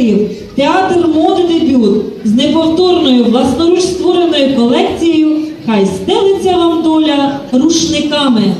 колектив Театр моди дебют. З неповторною власноруч створеною колекцією. Хай стелиться вам доля рушниками.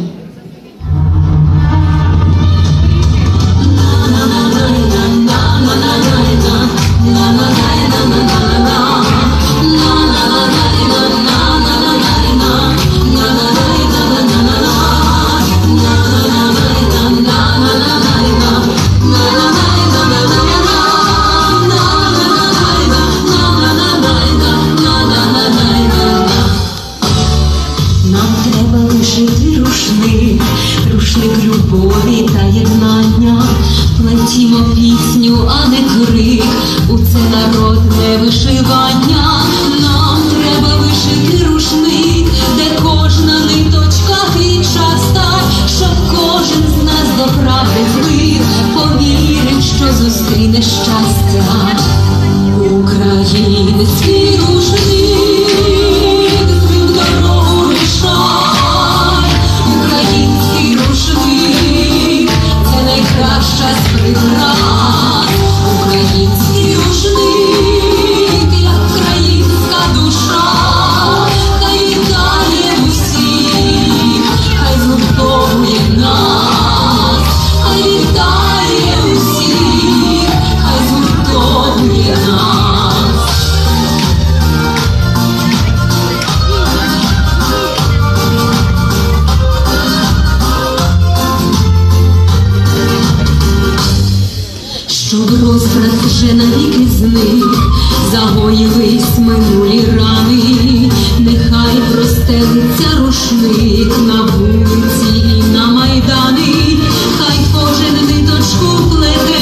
Любові та єднання. Плетімо пісню, а не крик, у це народне вишивання. Нам треба вишити рушник, де кожна ниточка квітчаста, щоб кожен з нас до правди звик, повірив, що зустріне щастя. Український рушник, з вже навіки зник, загоїлись минулі рани, нехай простелиться рушник на вулиці і на майдани, хай кожен ниточку плете,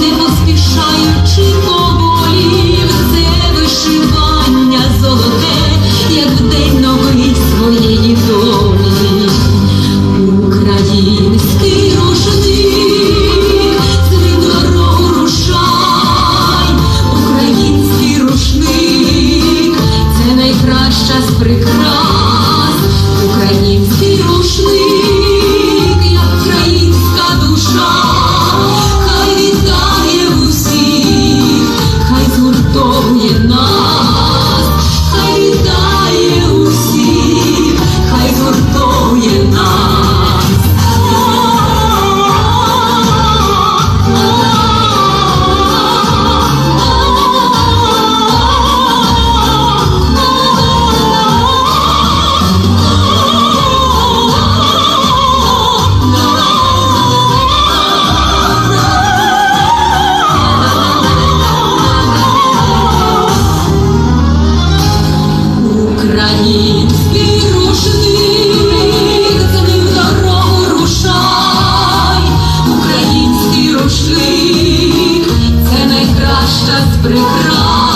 не поспішаючи поволі, це вишивання золоте, як в день новий своєї долі. Український найкраща з з прикрас,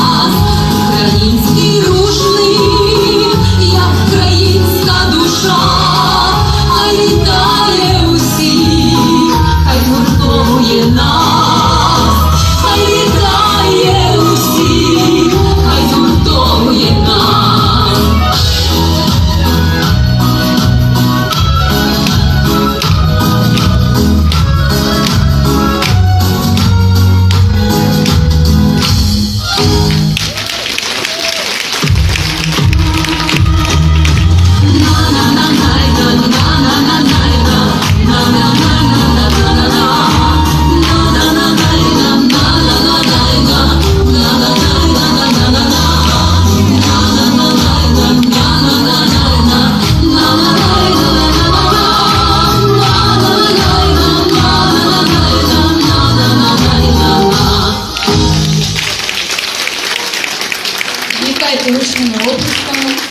you know